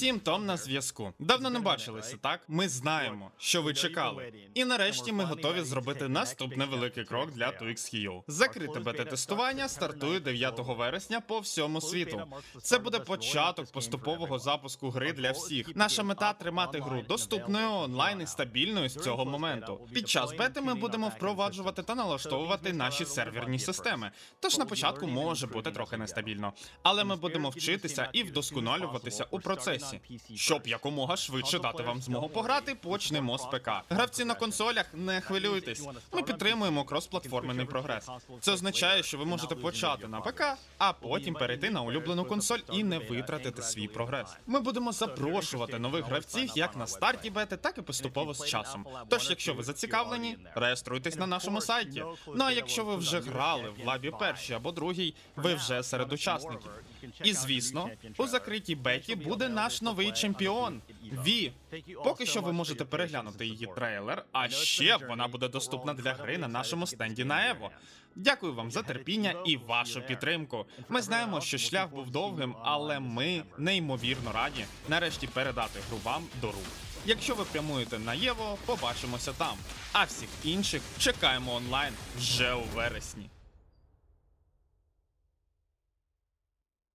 усім, Том на зв'язку. Давно не бачилися, так? Ми знаємо, що ви чекали. І нарешті ми готові зробити наступний великий крок для 2xHEO. Закрите бета-тестування стартує 9 вересня по всьому світу. Це буде початок поступового запуску гри для всіх. Наша мета тримати гру доступною онлайн і стабільною з цього моменту. Під час бети ми будемо впроваджувати та налаштовувати наші серверні системи. Тож на початку може бути трохи нестабільно, але ми будемо вчитися і вдосконалюватися у процесі. Щоб якомога швидше дати вам змогу пограти, почнемо з ПК. Гравці на консолях, не хвилюйтесь. Ми підтримуємо кросплатформений прогрес. Це означає, що ви можете почати на ПК, а потім перейти на улюблену консоль і не витратити свій прогрес. Ми будемо запрошувати нових гравців як на старті бети, так і поступово з часом. Тож, якщо ви зацікавлені, реєструйтесь на нашому сайті. Ну а якщо ви вже грали в лабі першій або другій, ви вже серед учасників. І звісно, у закритій беті буде наш новий чемпіон Ві. Поки що ви можете переглянути її трейлер, а ще вона буде доступна для гри на нашому стенді на Ево. Дякую вам за терпіння і вашу підтримку. Ми знаємо, що шлях був довгим, але ми неймовірно раді нарешті передати гру вам до рук. Якщо ви прямуєте на Єво, побачимося там. А всіх інших чекаємо онлайн вже у вересні.